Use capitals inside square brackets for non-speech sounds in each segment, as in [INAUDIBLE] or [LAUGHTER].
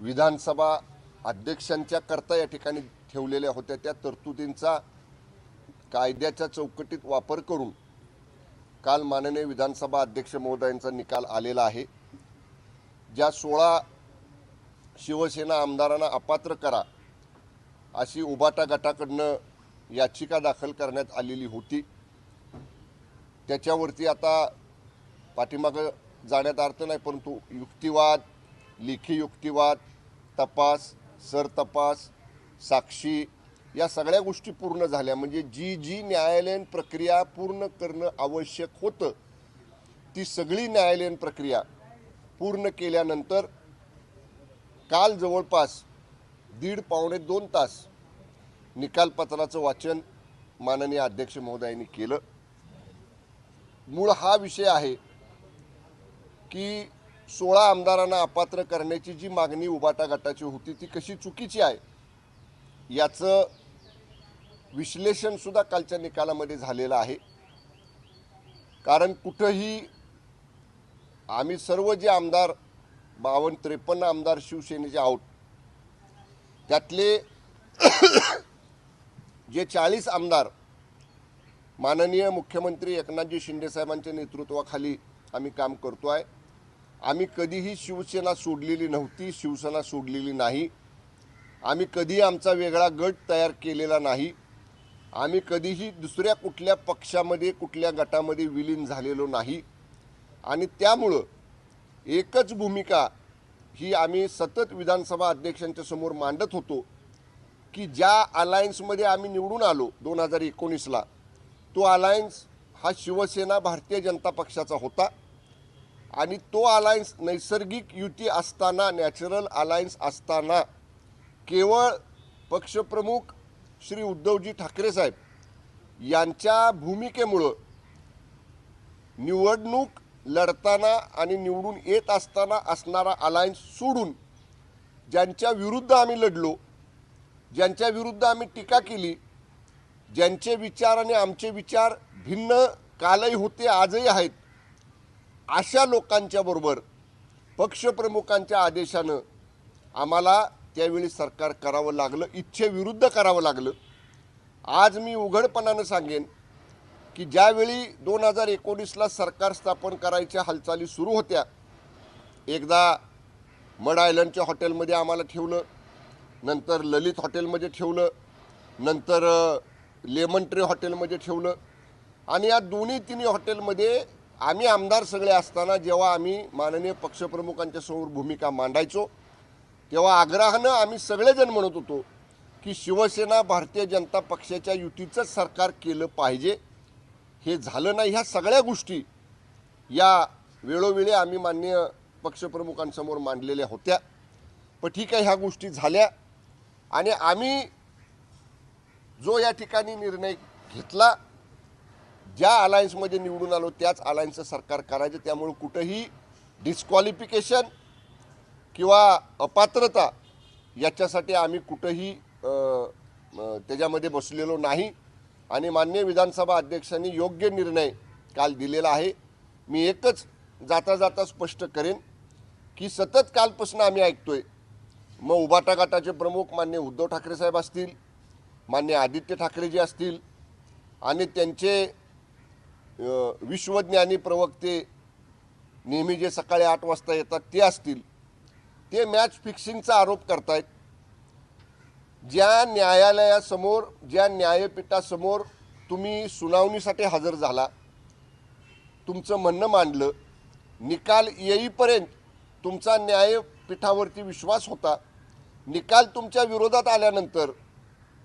विधानसभा अध्यक्षांच्या करता या ठिकाणी ठेवलेल्या होत्या त्या तरतुदींचा कायद्याच्या चौकटीत वापर करून काल माननीय विधानसभा अध्यक्ष महोदयांचा निकाल आलेला आहे. ज्या सोळा शिवसेना आमदारांना अपात्र करा अशी उबाटा गटाकडनं याचिका दाखल करण्यात आलेली होती. त्याच्यावरती आता पाठीमागं जाण्यात अर्थ नाही परंतु युक्तिवाद लेखी युक्तिवाद तपास सरतपास साक्षी या सगळ्या गोष्टी पूर्ण झाल्या. म्हणजे जी जी न्यायालयीन प्रक्रिया पूर्ण करणं आवश्यक होतं ती सगळी न्यायालयीन प्रक्रिया पूर्ण केल्यानंतर काल जवळपास दीड पावणे दोन तास निकालपत्राचं वाचन माननीय अध्यक्ष महोदयांनी केलं. मूळ हा विषय आहे की सोळा आमदारांना अपात्र करण्याची जी मागणी उबाटा गटाची होती ती कशी चुकीची आहे याचं विश्लेषणसुद्धा कालच्या निकालामध्ये झालेलं आहे. कारण कुठंही आम्ही सर्व जे आमदार बावन्न त्रेपन्न आमदार शिवसेनेचे आहोत त्यातले जे चाळीस आमदार माननीय मुख्यमंत्री एकनाथजी शिंदे साहेबांच्या नेतृत्वाखाली आम्ही काम करतो आहे आम्ही कधीही शिवसेना सोडलेली नव्हती शिवसेना सोडलेली नाही. आम्ही कधीही आमचा वेगळा गट तयार केलेला नाही. आम्ही कधीही दुसऱ्या कुठल्या पक्षामध्ये कुठल्या गटामध्ये विलीन झालेलो नाही. आणि त्यामुळं एकच भूमिका ही आम्ही सतत विधानसभा अध्यक्षांच्या समोर मांडत होतो की ज्या अलायन्समध्ये आम्ही निवडून आलो दोन हजार एकोणीसला तो अलायन्स हा शिवसेना भारतीय जनता पक्षाचा होता. आणि तो अलायन्स नैसर्गिक युती असताना नॅचरल अलायन्स असताना केवळ पक्षप्रमुख श्री उद्धवजी ठाकरे साहेब यांच्या भूमिकेमुळं निवडणूक लढताना आणि निवडून येत असताना असणारा अलायन्स सोडून ज्यांच्या विरुद्ध आम्ही लढलो ज्यांच्या विरुद्ध आम्ही टीका केली ज्यांचे विचार आणि आमचे विचार भिन्न कालही होते आजही आहेत अशा लोकांच्या बरोबर पक्षप्रमुखांच्या आदेशानं आम्हाला त्यावेळी सरकार करावं लागलं इच्छेविरुद्ध करावं लागलं. आज मी उघडपणानं सांगेन की ज्यावेळी दोन हजार एकोणीसला सरकार स्थापन करायच्या हालचाली सुरू होत्या एकदा मड आयलंडच्या हॉटेलमध्ये आम्हाला ठेवलं नंतर ललित हॉटेलमध्ये ठेवलं नंतर लेमन ट्री हॉटेलमध्ये ठेवलं आणि या दोन्ही तिन्ही हॉटेलमध्ये आम्ही आमदार सगळे असताना जेव्हा आम्ही माननीय पक्षप्रमुखांच्या समोर भूमिका मांडायचो तेव्हा आग्रहानं आम्ही सगळेजण म्हणत होतो की शिवसेना भारतीय जनता पक्षाच्या युतीचंच सरकार केलं पाहिजे. हे झालं नाही. ह्या सगळ्या गोष्टी या वेळोवेळी आम्ही माननीय पक्षप्रमुखांसमोर मांडलेल्या होत्या. पण ठीक आहे ह्या गोष्टी झाल्या आणि आम्ही जो या ठिकाणी निर्णय घेतला ज्या अलायन्समध्ये निवडून आलो त्याच अलायन्सचं सरकार करायचं. त्यामुळे कुठंही डिस्क्वालिफिकेशन किंवा अपात्रता याच्यासाठी आम्ही कुठंही त्याच्यामध्ये बसलेलो नाही. आणि मान्य विधानसभा अध्यक्षांनी योग्य निर्णय काल दिलेला आहे. मी एकच जाता जाता स्पष्ट करेन की सतत कालपासून आम्ही ऐकतोय मग उभाटा गटाचे प्रमुख मान्य उद्धव ठाकरे साहेब असतील मान्य आदित्य ठाकरेजी असतील आणि त्यांचे विश्वज्ञानी प्रवक्ते नेहमी जे सकाळी आठ वाजता येतात ते असतील. ते मॅच फिक्सिंगचा आरोप करतायत. ज्या न्यायालयासमोर ज्या न्यायपीठासमोर तुम्ही सुनावणीसाठी हजर झाला तुमचं म्हणणं मांडलं निकाल येईपर्यंत तुमचा न्यायपीठावरती विश्वास होता निकाल तुमच्या विरोधात आल्यानंतर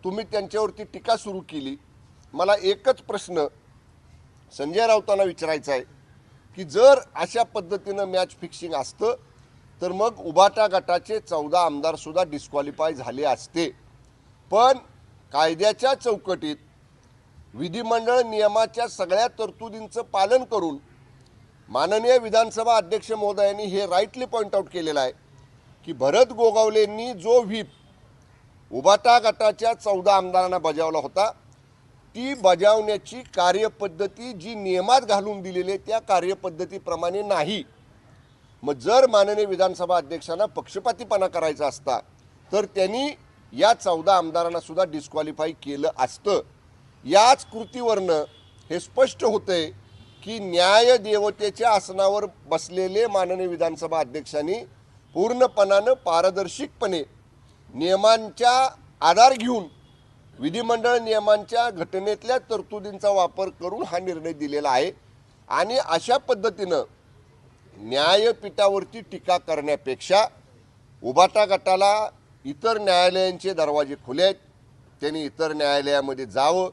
तुम्ही त्यांच्यावरती टीका सुरू केली. मला एकच प्रश्न संजय राऊतांना विचारायचं आहे की जर अशा पद्धतीनं मॅच फिक्सिंग असतं तर मग उबाटा गटाचे चौदा आमदारसुद्धा डिस्क्वालिफाय झाले असते. पण कायद्याच्या चौकटीत विधिमंडळ नियमाच्या सगळ्या तरतुदींचं पालन करून माननीय विधानसभा अध्यक्ष महोदयांनी हे राईटली पॉईंट आऊट केलेलं आहे की भरत गोगावलेंनी जो व्हीप उबाटा गटाच्या चौदा आमदारांना बजावला होता ती बजावण्याची कार्यपद्धती जी नियमात घालून दिलेली आहे त्या कार्यपद्धतीप्रमाणे नाही. मग जर माननीय विधानसभा अध्यक्षांना पक्षपातीपणा करायचा असता तर त्यांनी या चौदा आमदारांना सुद्धा डिस्क्वालिफाय केलं असतं. याच कृतीवरनं हे स्पष्ट होतंय की न्याय देवतेच्या आसनावर बसलेले माननीय विधानसभा अध्यक्षांनी पूर्णपणानं पारदर्शकपणे नियमांच्या आधार घेऊन विधिमंडळ नियमांच्या घटनेतल्या तरतुदींचा वापर करून हा निर्णय दिलेला आहे. आणि अशा पद्धतीनं न्यायपीठावरती टीका करण्यापेक्षा उबाटा गटाला इतर न्यायालयांचे दरवाजे खुले आहेत. त्यांनी इतर न्यायालयामध्ये जावं.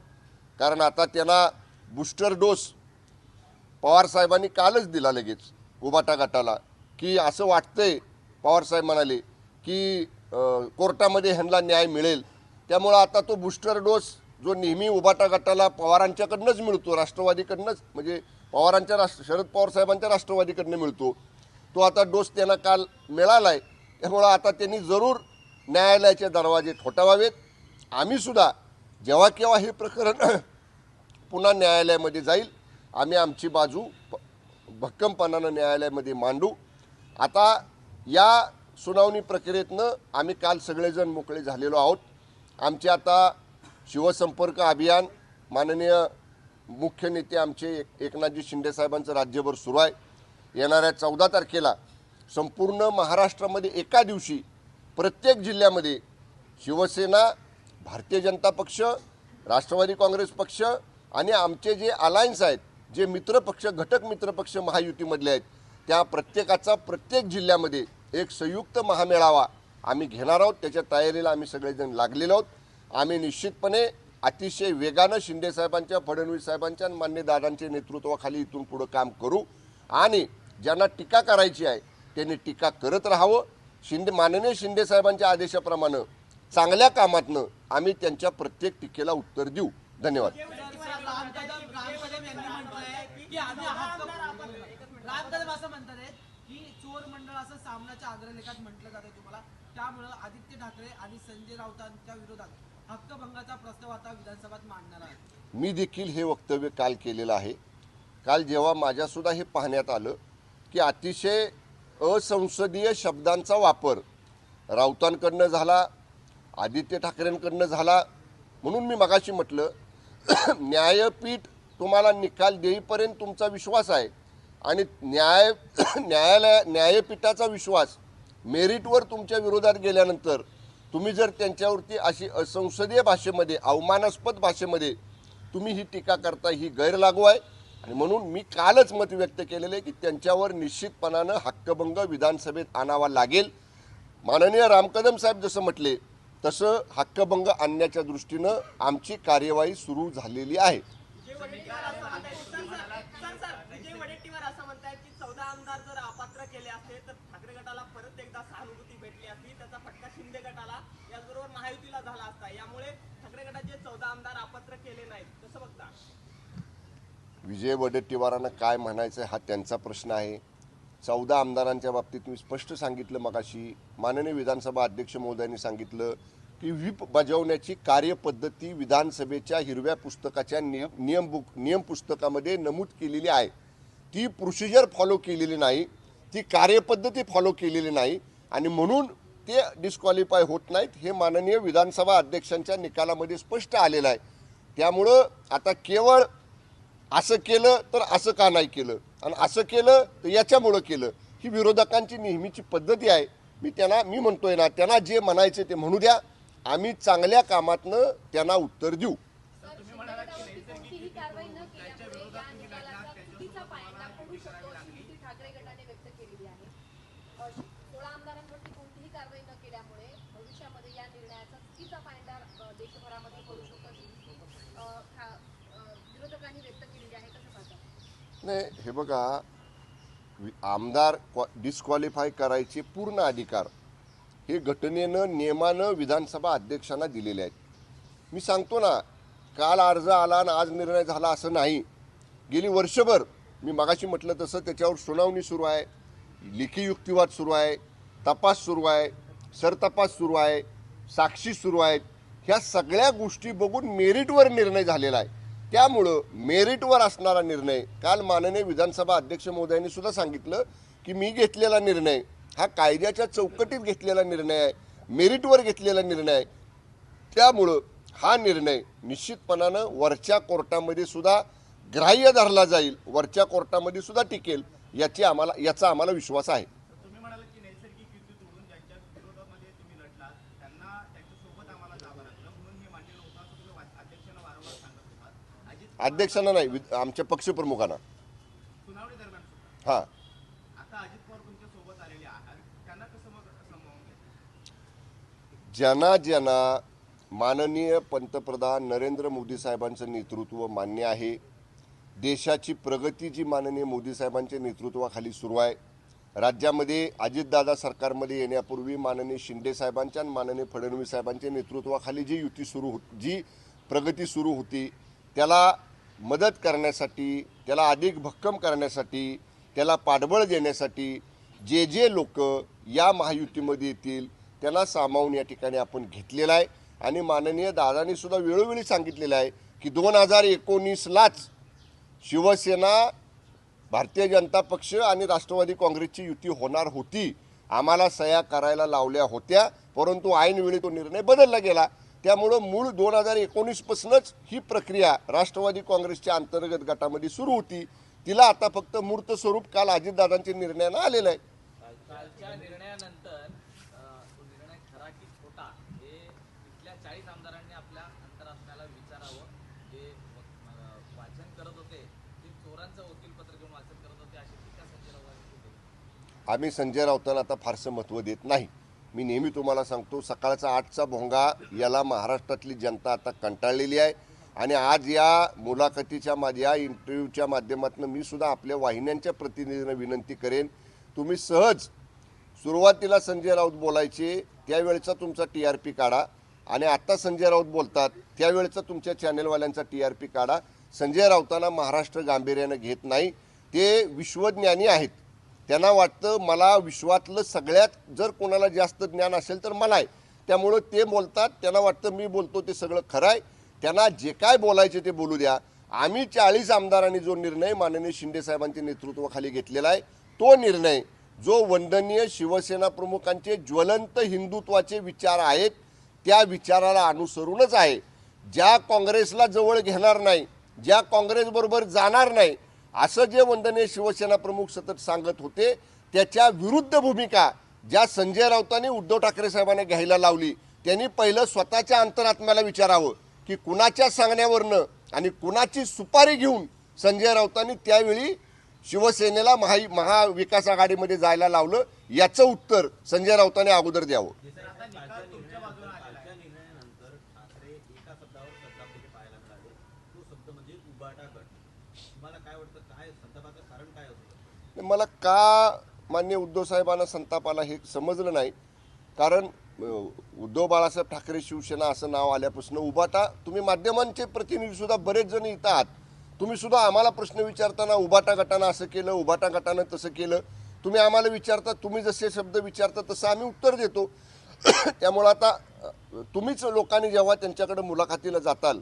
कारण आता त्यांना बूस्टर डोस पवारसाहेबांनी कालच दिला लगेच उबाटा गटाला. की असं वाटतंय पवारसाहेब म्हणाले की कोर्टामध्ये ह्यांना न्याय मिळेल. त्यामुळं आता तो बूस्टर डोस जो नेहमी उभाटा गटाला पवारांच्याकडनंच मिळतो राष्ट्रवादीकडनंच म्हणजे पवारांच्या राष्ट्र शरद पवार साहेबांच्या राष्ट्रवादीकडनं मिळतो तो आता डोस त्यांना काल मिळाला आहे त्यामुळं आता त्यांनी जरूर न्यायालयाचे दरवाजे ठोठावावेत. आम्हीसुद्धा जेव्हा केव्हा हे प्रकरण [CLEARS THROAT] पुन्हा न्यायालयामध्ये जाईल आम्ही आमची बाजू भक्कमपणानं न्यायालयामध्ये मांडू. आता या सुनावणी प्रक्रियेतनं आम्ही काल सगळेजण मोकळे झालेलो आहोत. आमचे आता शिवसंपर्क अभियान माननीय मुख्य नेते आमचे एक- एकनाथजी शिंदेसाहेबांचं राज्यभर सुरू आहे. येणाऱ्या चौदा तारखेला संपूर्ण महाराष्ट्रामध्ये एका दिवशी प्रत्येक जिल्ह्यामध्ये शिवसेना भारतीय जनता पक्ष राष्ट्रवादी काँग्रेस पक्ष आणि आमचे जे अलायन्स आहेत जे मित्रपक्ष घटक मित्रपक्ष महायुतीमधले आहेत त्या प्रत्येकाचा प्रत्येक जिल्ह्यामध्ये एक संयुक्त महामेळावा आम्ही घेणार आहोत त्याच्या तयारीला आम्ही सगळेजण लागलेलो आहोत. आम्ही निश्चितपणे अतिशय वेगानं शिंदे साहेबांच्या फडणवीस साहेबांच्या आणि मान्य दादांच्या नेतृत्वाखाली इथून पुढं काम करू. आणि ज्यांना टीका करायची आहे त्यांनी टीका करत राहावं. शिंदे माननीय शिंदे साहेबांच्या आदेशाप्रमाणे चांगल्या कामातनं आम्ही त्यांच्या प्रत्येक टीकेला उत्तर देऊ. धन्यवाद. की असं म्हणतात की चोर मंडळ असं सामनाच्या अग्रलेखात म्हटलं जातं. त्यामुळं आदित्य ठाकरे आणि संजय राऊतांच्या विरोधात हक्कभंगाचा प्रस्ताव आता विधानसभेत मांडणार आहे. मी देखील हे वक्तव्य काल केलेलं आहे. काल जेव्हा माझ्यासुद्धा हे पाहण्यात आलं की अतिशय असंसदीय शब्दांचा वापर राऊतांकडनं झाला आदित्य ठाकरेंकडनं झाला म्हणून मी मगाशी म्हटलं [CLEARS THROAT] न्यायपीठ तुम्हाला निकाल देईपर्यंत तुमचा विश्वास आहे आणि न्याय [CLEARS THROAT] न्यायालय न्यायपीठाचा विश्वास मेरिटवर तुमच्या विरोधात गेल्यानंतर तुम्ही जर त्यांच्यावरती अशी असंसदीय भाषेमध्ये अवमानास्पद भाषेमध्ये तुम्ही ही टीका करता ही गैरलागू आहे. आणि म्हणून मी कालच मत व्यक्त केलेलं आहे की त्यांच्यावर निश्चितपणानं हक्कभंग विधानसभेत आणावा लागेल. माननीय रामकदम साहेब जसं म्हटले तसं हक्कभंग आणण्याच्या दृष्टीनं आमची कार्यवाही सुरू झालेली आहे विजय वडेट्टीवार असं म्हणतायत सर सर विजय वडेट्टीवार असं म्हणतायत की चौदा आमदार जर अपात्र केले असते तर ठाकरे गटाला परत एकदा सहानुभूती भेटली असती. त्याचा फटका शिंदे गटाला याचबरोबर महायुतीला झाला असता. यामुळे ठाकरे गटाचे चौदा आमदार अपात्र केले नाहीत. कसं बघता? विजय वडेट्टीवारांना काय म्हणायचं हा त्यांचा प्रश्न आहे. चौदा आमदारांच्या बाबतीत मी स्पष्ट सांगितलं मगाशी. माननीय विधानसभा अध्यक्ष महोदयांनी सांगितलं की व्हीप बजावण्याची कार्यपद्धती विधानसभेच्या हिरव्या पुस्तकाच्या नियम नियम बुक नियम पुस्तकामध्ये नमूद केलेली आहे. ती प्रोसिजर फॉलो केलेली नाही. ती कार्यपद्धती फॉलो केलेली नाही आणि म्हणून ते डिस्क्वालिफाय होत नाहीत हे माननीय विधानसभा अध्यक्षांच्या निकालामध्ये स्पष्ट आलेलं आहे. त्यामुळं आता केवळ असं केलं तर असं का नाही केलं? आणि असं केलं तर याच्यामुळं केलं? ही विरोधकांची नेहमीची पद्धती आहे. मी त्यांना मी म्हणतोय ना त्यांना जे म्हणायचे ते म्हणू द्या. आम्ही चांगल्या कामातनं त्यांना उत्तर देऊ. ठाकरे गटाने व्यक्त केलेली आहे. सोळा आमदारांवरती कोणतीही कारवाई न केल्यामुळे भविष्यामध्ये या निर्णयाचा चुकीचा पायंडार देशभरामध्ये करू शकतो विरोधकांनी व्यक्त केलेली आहे. कसं पाहता? नाही हे बघा आमदार डिस्क्वालिफाय करायचे पूर्ण अधिकार हे घटनेनं नियमानं विधानसभा अध्यक्षांना दिलेले आहेत. मी सांगतो ना काल अर्ज आला आणि आज निर्णय झाला असं नाही. गेली वर्षभर मी मागाशी म्हटलं तसं त्याच्यावर सुनावणी सुरू आहे लेखी युक्तिवाद सुरू आहे तपास सुरू आहे सरतपास सुरू आहे साक्षी सुरू आहेत. ह्या सगळ्या गोष्टी बघून मेरिटवर निर्णय झालेला आहे. त्यामुळं मेरिटवर असणारा निर्णय काल माननीय विधानसभा अध्यक्ष महोदयांनी सुद्धा सांगितलं की मी घेतलेला निर्णय हा कायद्याच्या चौकटीत घेतलेला निर्णय आहे मेरिटवर घेतलेला निर्णय आहे. त्यामुळं हा निर्णय निश्चितपणानं वरच्या कोर्टामध्ये सुद्धा ग्राह्य धरला जाईल वरच्या कोर्टामध्ये सुद्धा टिकेल याची आम्हाला याचा आम्हाला विश्वास आहे. हे अध्यक्षांना नाही आमच्या पक्षप्रमुखांना. हां. ज्यांना ज्यांना माननीय पंतप्रधान नरेंद्र मोदी साहेबांचं नेतृत्व मान्य आहे देशाची प्रगती जी माननीय मोदी साहेबांच्या नेतृत्वाखाली सुरू आहे राज्यामध्ये अजितदादा सरकारमध्ये येण्यापूर्वी माननीय शिंदे साहेबांच्या आणि माननीय फडणवीस साहेबांच्या नेतृत्वाखाली जी युती सुरू हो जी प्रगती सुरू होती त्याला मदत करण्यासाठी त्याला अधिक भक्कम करण्यासाठी त्याला पाठबळ देण्यासाठी जे जे लोक या महायुतीमध्ये येतील त्यांना सामावून या ठिकाणी आपण घेतलेला आहे. आणि माननीय दादांनी सुद्धा वेळोवेळी सांगितलेलं आहे की दोन हजार एकोणीसलाच शिवसेना भारतीय जनता पक्ष आणि राष्ट्रवादी काँग्रेसची युती होणार होती. आम्हाला सह्या करायला लावल्या होत्या परंतु ऐनवेळी तो निर्णय बदलला गेला. त्यामुळं मूळ दोन हजार एकोणीसपासूनच ही प्रक्रिया राष्ट्रवादी काँग्रेसच्या अंतर्गत गटामध्ये सुरू होती. तिला आता फक्त मूर्त स्वरूप काल अजितदादांच्या निर्णयानं आलेलं आहे कालच्या निर्णयानंतर अ, तो निर्णय खरा की खोटा हे इथल्या चाळीस आमदारांनी आपल्या अंतरात्म्याला विचारावं जे अ, वाचन करत होते ते चोरांचं वकील पत्र घेऊन वाचन करत होते अशी टीका संजय राऊतांनी केली आम्ही संजय राऊतांना आता फारसं महत्त्व देत नाही. मी नेहमी तुम्हाला सांगतो सकाळचा आठचा भोंगा याला महाराष्ट्रातली जनता आता कंटाळलेली आहे. आणि आज या मुलाखतीच्या माझ्या इंटरव्ह्यूच्या माध्यमातून मी सुद्धा आपल्या वाहिन्यांच्या प्रतिनिधींना विनंती करेन. तुम्ही सहज सुरुवातीला संजय राऊत बोलायचे त्यावेळेचा तुमचा टी आर पी काढा. आणि आता संजय राऊत बोलतात त्यावेळेचा तुमच्या चॅनेलवाल्यांचा टी आर पी काढा. संजय राऊतांना महाराष्ट्र गांभीर्यानं घेत नाही. ते विश्वज्ञानी आहेत. त्यांना वाटतं मला विश्वातलं सगळ्यात जर कोणाला जास्त ज्ञान असेल तर मला आहे. त्यामुळं ते बोलतात त्यांना वाटतं मी बोलतो ते सगळं खरं आहे. त्यांना जे काय बोलायचे ते बोलू द्या. आम्ही चाळीस आमदारांनी जो निर्णय माननीय शिंदे साहेबांच्या नेतृत्वाखाली घेतलेला आहे तो निर्णय जो वंदनीय शिवसेना प्रमुखांचे ज्वलंत हिंदुत्वाचे विचार आहेत त्या विचाराला अनुसरूनच आहे. ज्या काँग्रेसला जवळ घेणार नाही ज्या काँग्रेसबरोबर जाणार नाही असं जे वंदनीय शिवसेना प्रमुख सतत सांगत होते त्याच्या विरुद्ध भूमिका ज्या संजय राऊतांनी उद्धव ठाकरे साहेबांना घ्यायला लावली त्यांनी पहिलं स्वतःच्या अंतरात्म्याला विचारावं की कुणाच्या सांगण्यावरनं आणि कुणाची सुपारी घेऊन संजय राऊतांनी त्यावेळी शिवसेनेला महा महाविकास आघाडीमध्ये जायला लावलं याचं उत्तर संजय राऊतांनी अगोदर द्यावं. मला का मान्य उद्धव साहेबांना संताप आला हे समजलं नाही? कारण उद्धव बाळासाहेब ठाकरे शिवसेना असं नाव आल्यापासून उभाटा तुम्ही माध्यमांचे प्रतिनिधीसुद्धा बरेच जण इथं आहात. तुम्हीसुद्धा आम्हाला प्रश्न विचारताना उभाटा गटानं असं केलं उभाटा गटानं तसं केलं. तुम्ही आम्हाला विचारता तुम्ही जसे शब्द विचारता तसं आम्ही उत्तर देतो. [COUGHS] त्यामुळं आता तुम्हीच लोकांनी जेव्हा त्यांच्याकडे मुलाखतीला जाताल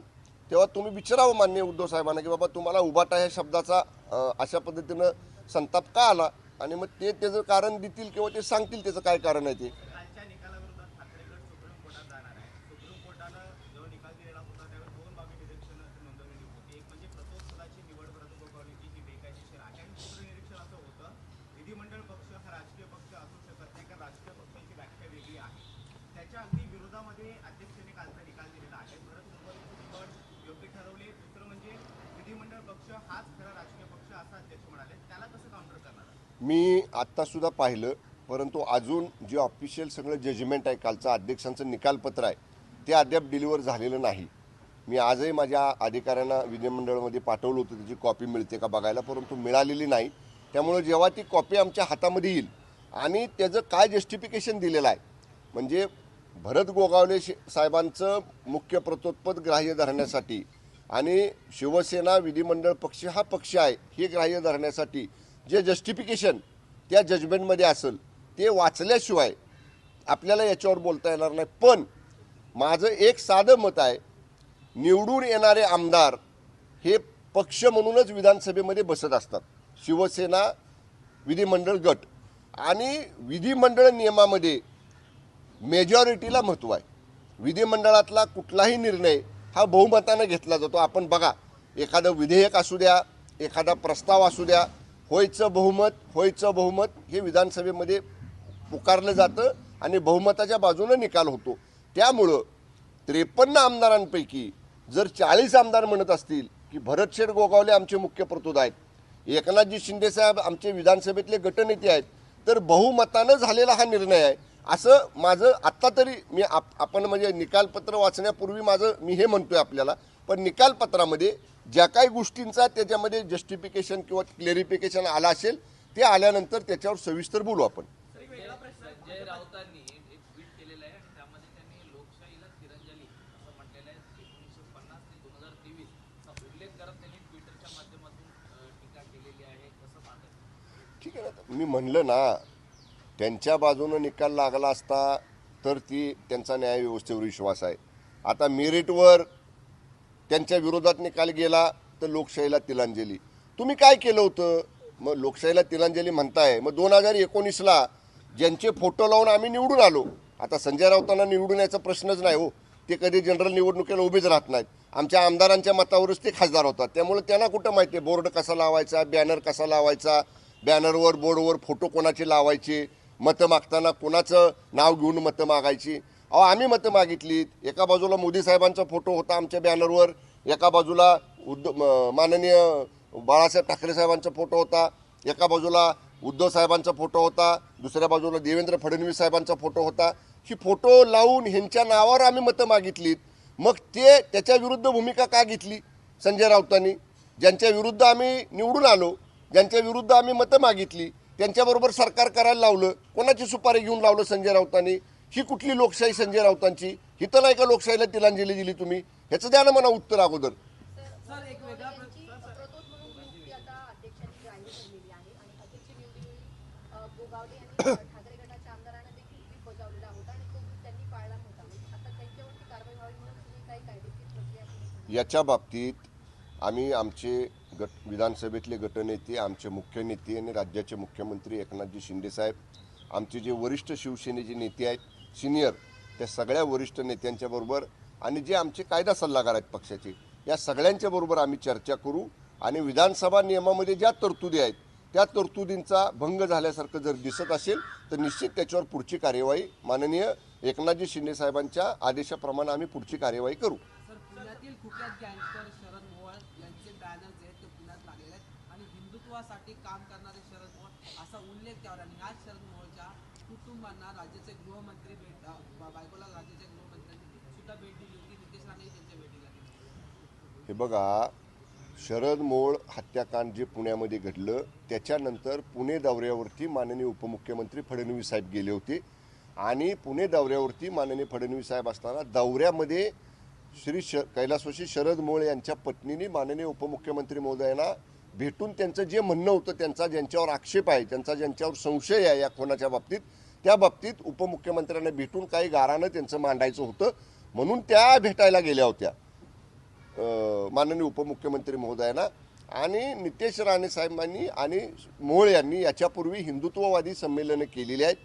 तेव्हा तुम्ही विचारावं मान्य उद्धव साहेबांना की बाबा तुम्हाला उभाटा ह्या शब्दाचा अशा पद्धतीनं संताप का आला? आणि मग ते त्याचं कारण देतील किंवा ते सांगतील त्याचं काय कारण आहे ते कालच्या निकालाविरोधात ठाकरे गट सुप्रीम कोर्टात जाणार आहे सुप्रीम कोर्टानं जेव्हा निकाल दिलेला होता त्यावेळी दोन बाबी निरीक्षण नोंदवलेली होती एक म्हणजे प्रतोद पदाची निवड रद्द गोगावली होती ही बेकायदेशीर आहे आणि दुसरं निरीक्षण असं होतं विधिमंडळ पक्ष हा राजकीय पक्ष असू शकत नाही कारण राजकीय पक्षाची व्याख्या वेगळी आहे त्याच्या अगदी विरोधामध्ये अध्यक्षांनी कालचा निकाल दिलेला आहे भरत गोगावलीची निवड योग्य ठरवली दुसरं म्हणजे विधिमंडळ पक्ष हाच खरा राजकीय पक्ष असं अध्यक्ष म्हणाले त्याला कसं काउंटर करणार मी आत्तासुद्धा पाहिलं परंतु अजून जे ऑफिशियल सगळं जजमेंट आहे कालचं अध्यक्षांचं निकालपत्र आहे ते अद्याप डिलिव्हर झालेलं नाही. मी आजही माझ्या अधिकाऱ्यांना विधिमंडळामध्ये पाठवलं होतं त्याची कॉपी मिळते का बघायला परंतु मिळालेली नाही. त्यामुळं जेव्हा ती कॉपी आमच्या हातामध्ये येईल आणि त्याचं काय जस्टिफिकेशन दिलेलं आहे म्हणजे भरत गोगावले शे- साहेबांचं मुख्य प्रतोत्पद ग्राह्य धरण्यासाठी आणि शिवसेना विधिमंडळ पक्ष हा पक्ष आहे हे ग्राह्य धरण्यासाठी जे जस्टिफिकेशन त्या जजमेंटमध्ये असेल ते वाचल्याशिवाय आपल्याला याच्यावर बोलता येणार नाही. पण माझं एक साधं मत आहे निवडून येणारे आमदार हे पक्ष म्हणूनच विधानसभेमध्ये बसत असतात. शिवसेना विधिमंडळ गट आणि विधिमंडळ नियमामध्ये मेजॉरिटीला महत्त्व आहे. विधिमंडळातला कुठलाही निर्णय हा बहुमतानं घेतला जातो. आपण बघा एखादं विधेयक असू द्या एखादा प्रस्ताव असू द्या होयचं बहुमत होयचं बहुमत हे विधानसभेमध्ये पुकारलं जातं आणि बहुमताच्या बाजूनं निकाल होतो. त्यामुळं त्रेपन्न आमदारांपैकी जर चाळीस आमदार म्हणत असतील की भरतशेठ गोगावले आमचे मुख्य प्रतोद आहेत एकनाथजी शिंदेसाहेब आमचे विधानसभेतले गटनेते आहेत तर बहुमतानं झालेला हा निर्णय आहे. असं माझं आत्ता तरी मी आप आपण म्हणजे निकालपत्र वाचण्यापूर्वी माझं मी हे म्हणतो आहे आपल्याला पण निकालपत्रामध्ये ज्या काही गोष्टींचा त्याच्यामध्ये जस्टिफिकेशन किंवा क्लेरिफिकेशन आला असेल ते आल्यानंतर त्याच्यावर सविस्तर बोलू आपण. ठीक आहे ना मी म्हणलं ना त्यांच्या बाजूनं निकाल लागला असता तर ती त्यांचा न्यायव्यवस्थेवर विश्वास आहे. आता मेरिटवर त्यांच्या विरोधात निकाल गेला तर लोकशाहीला तिलांजली. तुम्ही काय केलं होतं? मग लोकशाहीला तिलांजली म्हणताय. मग दोन हजार एकोणीसला ज्यांचे फोटो लावून आम्ही निवडून आलो. आता संजय राऊतांना निवडून याचा प्रश्नच नाही हो. ते कधी जनरल निवडणुकीला उभेच राहत नाहीत. आमच्या आमदारांच्या मतावरच ते खासदार होतात. त्यामुळे त्यांना कुठं माहिती आहे? बोर्ड कसा लावायचा? बॅनर कसा लावायचा? बॅनरवर बोर्डवर फोटो कोणाचे लावायचे? मतं मागताना कोणाचं नाव घेऊन मतं मागायची? अहो आम्ही मतं मागितलीत. एका बाजूला मोदी साहेबांचा फोटो होता आमच्या बॅनरवर एका बाजूला उद्धव माननीय बाळासाहेब ठाकरे साहेबांचा फोटो होता एका बाजूला उद्धव साहेबांचा फोटो होता दुसऱ्या बाजूला देवेंद्र फडणवीस साहेबांचा फोटो होता. ही फोटो लावून ह्यांच्या नावावर आम्ही मतं मागितलीत. मग ते त्याच्या विरुद्ध भूमिका का घेतली संजय राऊतांनी? ज्यांच्या विरुद्ध आम्ही निवडून आलो ज्यांच्या विरुद्ध आम्ही मतं मागितली त्यांच्याबरोबर सरकार करायला लावलं कोणाची सुपारी घेऊन लावलं संजय राऊतांनी? ही कुठली लोकशाही संजय राऊतांची? ही तर नाही का लोकशाहीला तिलांजली दिली तुम्ही? ह्याचं द्या ना म्हणा उत्तर अगोदर. एक म्हणजे? याच्या बाबतीत आम्ही आमचे गट विधानसभेतले गटनेते आमचे मुख्य नेते आणि राज्याचे मुख्यमंत्री एकनाथजी शिंदेसाहेब आमचे जे वरिष्ठ शिवसेनेचे नेते आहेत सिनियर त्या सगळ्या वरिष्ठ नेत्यांच्याबरोबर आणि जे आमचे कायदा सल्लागार आहेत पक्षाचे या सगळ्यांच्या बरोबर आम्ही चर्चा करू आणि विधानसभा नियमामध्ये ज्या तरतुदी आहेत त्या तरतुदींचा भंग झाल्यासारखं जर दिसत असेल तर निश्चित त्याच्यावर पुढची कार्यवाही माननीय एकनाथजी शिंदेसाहेबांच्या आदेशाप्रमाणे आम्ही पुढची कार्यवाही करू. शरद यांचे हिंदुत्वासाठी काम करणारे शरद मोहोळ असा उल्लेख आणि शरद मोहोळच्या कुटुंबांना राज्याचे गृहमंत्री भेट अ, बा- बायकोला राज्याच्या गृहमंत्र्यांनी सुद्धा भेट दिली होती नितेश राणे त्यांच्या भेटीला गेले हे बघा शरद मोळ हत्याकांड जे पुण्यामध्ये घडलं त्याच्यानंतर पुणे दौऱ्यावरती माननीय उपमुख्यमंत्री फडणवीस साहेब गेले होते. आणि पुणे दौऱ्यावरती माननीय फडणवीस साहेब असताना दौऱ्यामध्ये श्री श कैलासवासी शरद मोळ यांच्या पत्नीने माननीय उपमुख्यमंत्री महोदयांना भेटून त्यांचं जे म्हणणं होतं त्यांचा ज्यांच्यावर आक्षेप आहे त्यांचा ज्यांच्यावर संशय आहे या कोणाच्या बाबतीत त्या बाबतीत उपमुख्यमंत्र्यांना भेटून काही गारानं त्यांचं मांडायचं होतं. म्हणून त्या भेटायला गेल्या होत्या. माननीय उपमुख्यमंत्री महोदयांना आणि नितेश राणे साहेबांनी आणि मोळ यांनी याच्यापूर्वी हिंदुत्ववादी संमेलनं केलेली आहेत.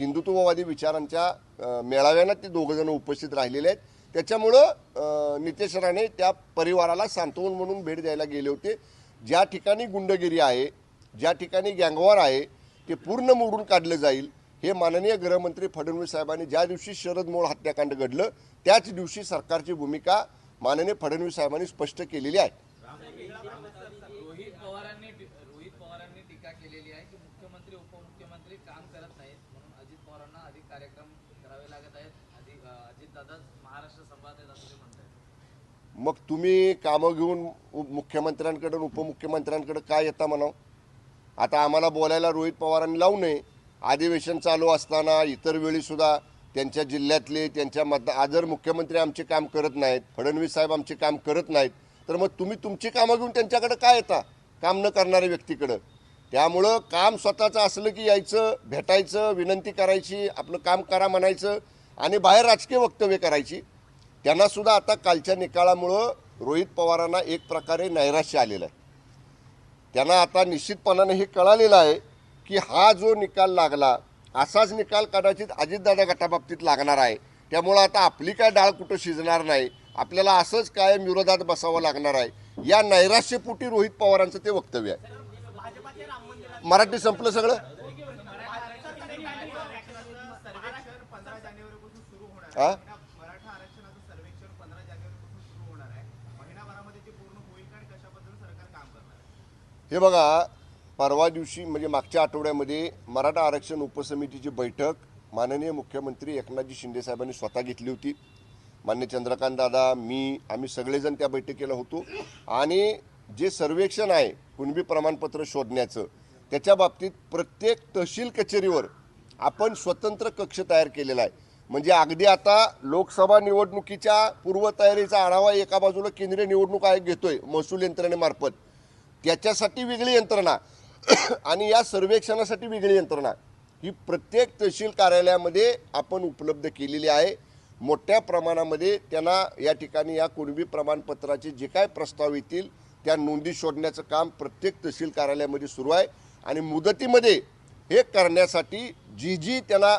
हिंदुत्ववादी विचारांच्या अ, मेळाव्यांना ते दोघंजण उपस्थित राहिलेले आहेत. त्याच्यामुळं नितेश राणे त्या परिवाराला सांत्वन म्हणून भेट द्यायला गेले होते. ज्या ठिकाणी गुंडगिरी आहे ज्या ठिकाणी गँगवार आहे ते पूर्ण मोडून काढलं जाईल. हे माननीय गृहमंत्री फडणवीस साहेबांनी ज्या दिवशी शरद मोळ हत्याकांड घडलं त्याच दिवशी सरकारची भूमिका माननीय फडणवीस साहेबांनी स्पष्ट केलेली आहे. मग तुम्ही कामं घेऊन उ- मुख्यमंत्र्यांकडे आणि उपमुख्यमंत्र्यांकडे काय येता म्हणाव? आता आम्हाला बोलायला रोहित पवारांनी लावू नये. अधिवेशन चालू असताना इतर वेळीसुद्धा त्यांच्या जिल्ह्यातले त्यांच्या मत जर मुख्यमंत्री आमचे काम करत नाहीत फडणवीस साहेब आमचे काम करत नाहीत तर मग तुम्ही तुमची कामं घेऊन त्यांच्याकडे काय येता? काम न करणाऱ्या व्यक्तीकडं. त्यामुळं काम स्वतःचं असलं की यायचं भेटायचं विनंती करायची आपलं काम करा म्हणायचं आणि बाहेर राजकीय वक्तव्य करायची. त्यांनासुद्धा आता कालच्या निकालामुळं रोहित पवारांना एक प्रकारे नैराश्य आलेलं आहे. त्यांना आता निश्चितपणाने हे कळालेलं आहे की हा जो निकाल लागला असाच निकाल कदाचित अजितदादा गटाबाबतीत लागणार आहे. त्यामुळं आता आपली काय डाळ कुठं शिजणार नाही आपल्याला असंच कायम विरोधात बसावं लागणार आहे. या नैराश्यपोटी रोहित पवारांचं ते वक्तव्य आहे. मराठी संपलं सगळं? हा? हे बघा परवा दिवशी म्हणजे मागच्या आठवड्यामध्ये मराठा आरक्षण उपसमितीची बैठक माननीय मुख्यमंत्री एकनाथजी शिंदे साहेबांनी स्वतः घेतली होती. मान्य चंद्रकांत दादा मी आम्ही सगळेजण त्या बैठकीला होतो. आणि जे सर्वेक्षण आहे कुणबी प्रमाणपत्र शोधण्याचं त्याच्या बाबतीत प्रत्येक तहसील कचेरीवर आपण स्वतंत्र कक्ष तयार केलेला आहे. म्हणजे अगदी आता लोकसभा निवडणुकीच्या पूर्वतयारीचा आढावा एका बाजूला केंद्रीय निवडणूक आयोग घेतोय महसूल यंत्रणेमार्फत. त्याच्यासाठी वेगळी यंत्रणा. [COUGHS] आणि या सर्वेक्षणासाठी वेगळी यंत्रणा. ही प्रत्येक तहसील कार्यालयामध्ये आपण उपलब्ध केलेली आहे. मोठ्या प्रमाणामध्ये त्यांना या ठिकाणी या कुणबी प्रमाणपत्राचे जे काय प्रस्ताव येतील त्या नोंदी शोधण्याचं काम प्रत्येक तहसील कार्यालयामध्ये सुरू आहे. आणि मुदतीमध्ये हे करण्यासाठी जी जी त्यांना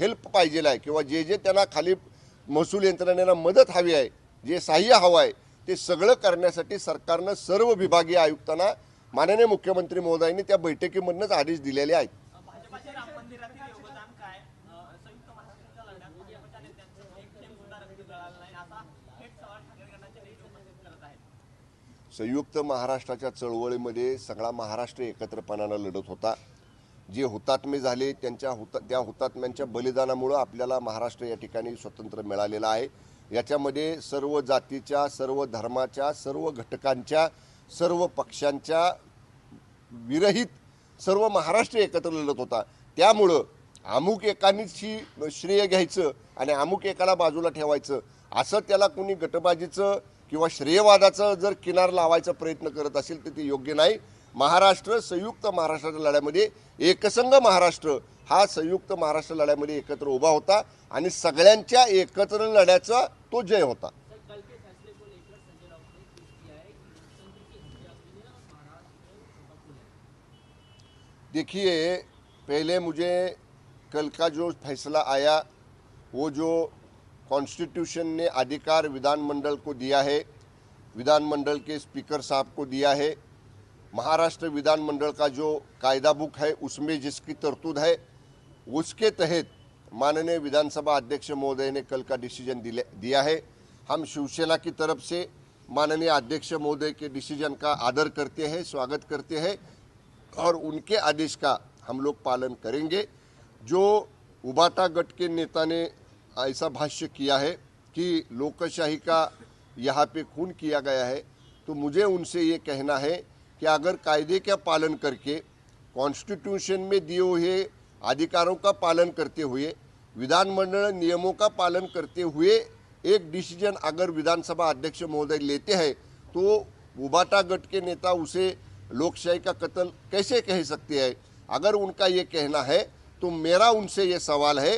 हेल्प पाहिजे आहे किंवा जे जे त्यांना खाली महसूल यंत्रणेला मदत हवी आहे जे सहाय्य हवं आहे ते सगळं करण्यासाठी सरकारनं सर्व विभागीय आयुक्तांना माननीय मुख्यमंत्री महोदयांनी त्या बैठकीमधूनच आदेश दिलेले आहेत. संयुक्त महाराष्ट्राच्या चळवळीमध्ये सगळा महाराष्ट्र एकत्रपणानं लढत होता. जे हुतात्मे झाले त्यांच्या हुता त्या हुतात्म्यांच्या बलिदानामुळं आपल्याला महाराष्ट्र या ठिकाणी स्वतंत्र मिळालेलं आहे. याच्यामध्ये सर्व जातीच्या सर्व धर्माच्या सर्व घटकांच्या सर्व पक्षांच्या विरहित सर्व महाराष्ट्र एकत्र लढत होता. त्यामुळं अमुक एकानीच ही श्रेय घ्यायचं आणि अमुक एकाला बाजूला ठेवायचं. असं त्याला कोणी गटबाजीचं किंवा श्रेयवादाचं जर किनार लावायचा प्रयत्न करत असेल तर ते योग्य नाही. महाराष्ट्र संयुक्त महाराष्ट्राच्या लढ्यामध्ये एकसंघ महाराष्ट्र हा संयुक्त महाराष्ट्र लढ्यामध्ये एकत्र उभा होता आणि सगळ्यांच्या एकत्र लढ्याचा तो जय होता. देखिए, पहले मुझे कल का जो फैसला आया, वो जो कॉन्स्टिट्यूशन ने अधिकार विधानमंडल को दिया है, विधानमंडल के स्पीकर साहब को दिया है, महाराष्ट्र विधानमंडल का जो कायदा बुक है, उसमें जिसकी तरतूद है, उसके तहत माननीय विधानसभा अध्यक्ष महोदय ने कल का डिसीज़न दिया है। हम शिवसेना की तरफ़ से माननीय अध्यक्ष महोदय के डिसीज़न का आदर करते हैं, स्वागत करते हैं। और उनके आदेश का हम लोग पालन करेंगे। जो उबाटा गट के नेता ने ऐसा भाष्य किया है कि लोकशाही का यहाँ पे खून किया गया है तो मुझे उनसे ये कहना है कि अगर कायदे का पालन करके कॉन्स्टिट्यूशन में दिए हुए अधिकारों का पालन करते हुए, विधानमंडल नियमों का पालन करते हुए एक डिसीज़न अगर विधानसभा अध्यक्ष महोदय लेते हैं तो उबाटा गट के नेता उसे लोकशाही का कत्ल कैसे कह सकते हैं? अगर उनका ये कहना है तो मेरा उनसे ये सवाल है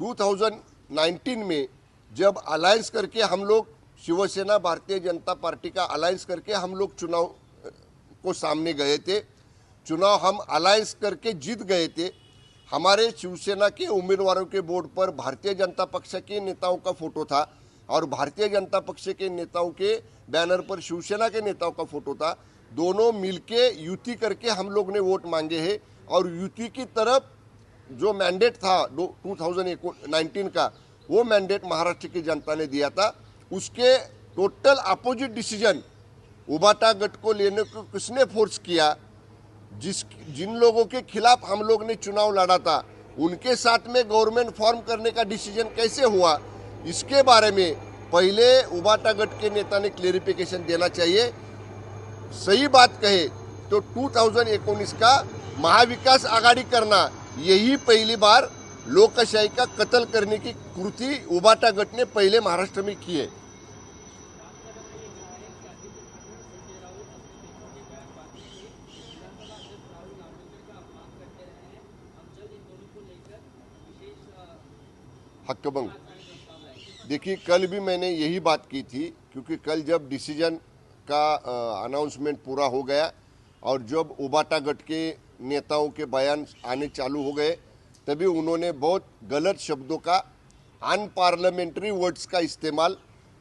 2019 में जब अलायंस करके हम लोग शिवसेना, भारतीय जनता पार्टी का अलायंस करके हम लोग चुनाव को सामने गए थे, चुनाव हम अलायंस करके जीत गए थे, हमारे शिवसेना के उम्मीदवारों के बोर्ड पर भारतीय जनता पक्ष के नेताओं का फ़ोटो था और भारतीय जनता पक्ष के नेताओं के बैनर पर शिवसेना के नेताओं का फ़ोटो था। दोनों मिलके युति करके हम लोग ने वोट मांगे हैं और युति की तरफ़ जो मैंडेट था टू थाउज़ेंड का, वो मैंडेट महाराष्ट्र की जनता ने दिया था। उसके टोटल अपोजिट डिसीज़न उबाटा गट को लेने को किसने फोर्स किया? जिस, जिन लोगों के खिलाफ हम लोग ने चुनाव लड़ा था, उनके साथ में गवर्नमेंट फॉर्म करने का डिसीज़न कैसे हुआ? इसके बारे में पहले उबाटा गट के नेता ने क्लेरिफिकेशन देना चाहिए। सही बात कहे तो 2019 का महाविकास आघाड़ी करना, यही पहली बार लोकशाही का कत्ल करने की कृति उबाटा गट ने पहले महाराष्ट्र में की है। देखिए, कल भी मैंने यही बात की थी, क्योंकि कल जब डिसीज़न का अनाउंसमेंट पूरा हो गया और जब उबाटा गट के नेताओं के बयान आने चालू हो गए, तभी उन्होंने बहुत गलत शब्दों का अनपार्लियामेंट्री वर्ड्स का इस्तेमाल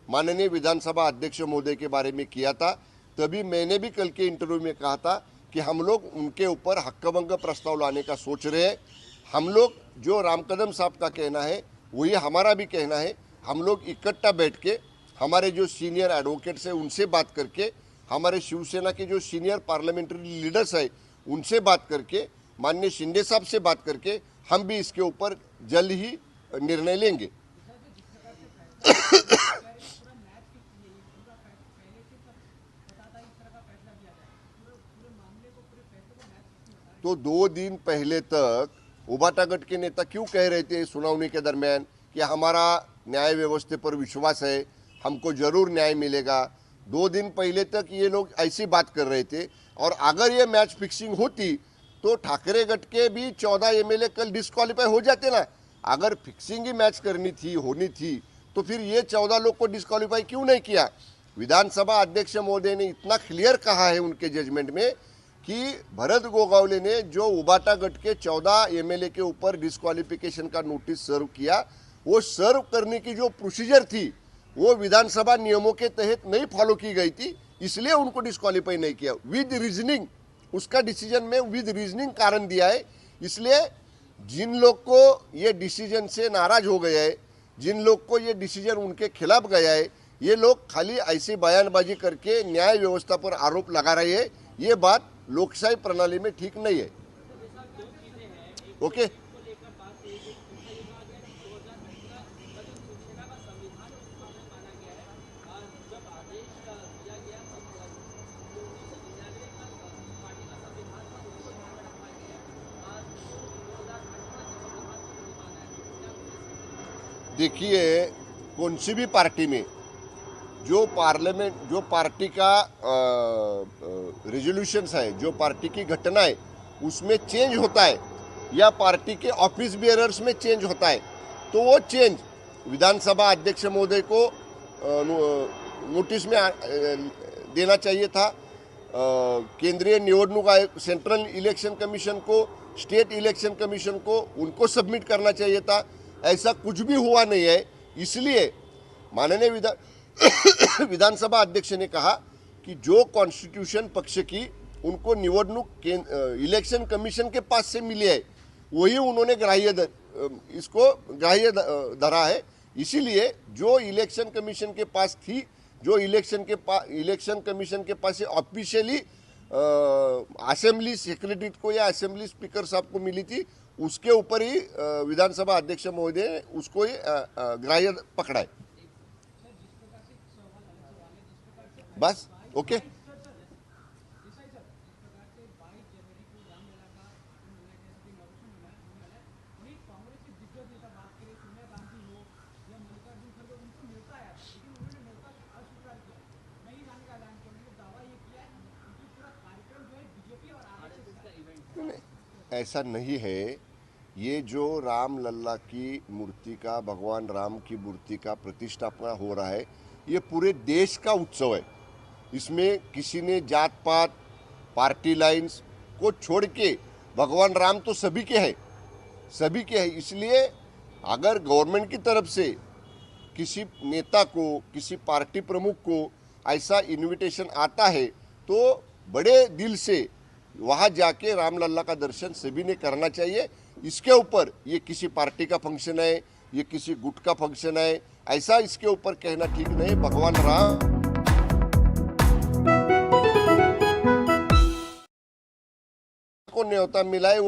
माननीय विधानसभा अध्यक्ष महोदय के बारे में किया था। तभी मैंने भी कल के इंटरव्यू में कहा था कि हम लोग उनके ऊपर हक्कभंग प्रस्ताव लाने का सोच रहे हैं। हम लोग, जो राम कदम साहब का कहना है, वही हमारा भी कहना है। हम लोग इकट्ठा बैठ के हमारे जो सीनियर एडवोकेट्स हैं, उनसे बात करके, हमारे शिवसेना के जो सीनियर पार्लियामेंट्री लीडर्स हैं, उनसे बात करके, माननीय शिंदे साहब से बात करके, हम भी इसके ऊपर जल्द ही निर्णय लेंगे। तो दो दिन पहले तक उबाटा गट के नेता क्यों कह रहे थे सुनावनी के दरमियान कि हमारा न्याय व्यवस्था पर विश्वास है हमको ज़रूर न्याय मिलेगा। दो दिन पहले तक ये लोग ऐसी बात कर रहे थे और अगर ये मैच फिक्सिंग होती तो ठाकरे गट के भी चौदह एमएलए कल डिस्क्वालीफाई हो जाते ना। अगर फिक्सिंग ही मैच करनी थी, होनी थी तो फिर ये चौदह लोग को डिस्क्वालीफाई क्यों नहीं किया? विधानसभा अध्यक्ष महोदय ने इतना क्लियर कहा है उनके जजमेंट में कि भरत गोगावले ने जो उबाटा गट के 14 एमएलए के ऊपर डिस्क्वालिफिकेशन का नोटिस सर्व किया, वो सर्व करने की जो प्रोसीजर थी वो विधानसभा नियमों के तहत नहीं फॉलो की गई थी, इसलिए उनको डिस्कालीफाई नहीं किया। विद रीजनिंग उसका डिसीज़न में विद रीजनिंग कारण दिया है। इसलिए जिन लोग को ये डिसीज़न से नाराज़ हो गया है, जिन लोग को ये डिसीज़न उनके खिलाफ गया है, ये लोग खाली ऐसी बयानबाजी करके न्याय व्यवस्था पर आरोप लगा रहे हैं। ये बात लोकशाही प्रणाली में ठीक नहीं है। ओके? देखिए, कौन सी भी पार्टी में, जो पार्लियामेंट, जो पार्टी का रेजोल्यूशंस है, जो पार्टी की घटना है उसमें चेंज होता है, या पार्टी के ऑफ़िस बियरर्स में चेंज होता है तो वो चेंज विधानसभा अध्यक्ष महोदय को नोटिस में देना चाहिए था। केंद्रीय निवडणूक आयोग सेंट्रल इलेक्शन कमीशन को स्टेट इलेक्शन कमीशन को, उनको सबमिट करना चाहिए था। ऐसा कुछ भी हुआ नहीं है। इसलिए माननीय विधान [COUGHS] विधानसभा अध्यक्ष ने कहा कि जो कॉन्स्टिट्यूशन पक्ष की उनको निवडणूक इलेक्शन कमीशन के पास से मिली है, वही उन्होंने ग्राह्य इसको ग्राह्य धरा है। इसीलिए जो इलेक्शन कमीशन के पास थी, जो इलेक्शन के पास इलेक्शन कमीशन के पास ऑफिशियली असेंबली सेक्रेटरी को या असेंबली स्पीकर साहब को मिली थी उसके ऊपर ही विधानसभा अध्यक्ष महोदय उसको ही ग्राह्य पकड़ा है बस, ओके? ऐसा नहीं है। ये जो राम लल्ला की मूर्ति का, भगवान राम की मूर्ति का प्रतिष्ठापना हो रहा है, ये पूरे देश का उत्सव है। इसमें किसी ने जात पात पार्टी लाइंस को छोड़ के, भगवान राम तो सभी के हैं, सभी के हैं। इसलिए अगर गवर्नमेंट की तरफ़ से किसी नेता को, किसी पार्टी प्रमुख को ऐसा इनविटेशन आता है तो बड़े दिल से वहाँ जाके रामलल्ला का दर्शन सभी ने करना चाहिए। इसके ऊपर ये किसी पार्टी का फ़ंक्शन है, ये किसी गुट का फ़ंक्शन है, ऐसा इसके ऊपर कहना ठीक नहीं, भगवान राम। को न्योता मिला है, वो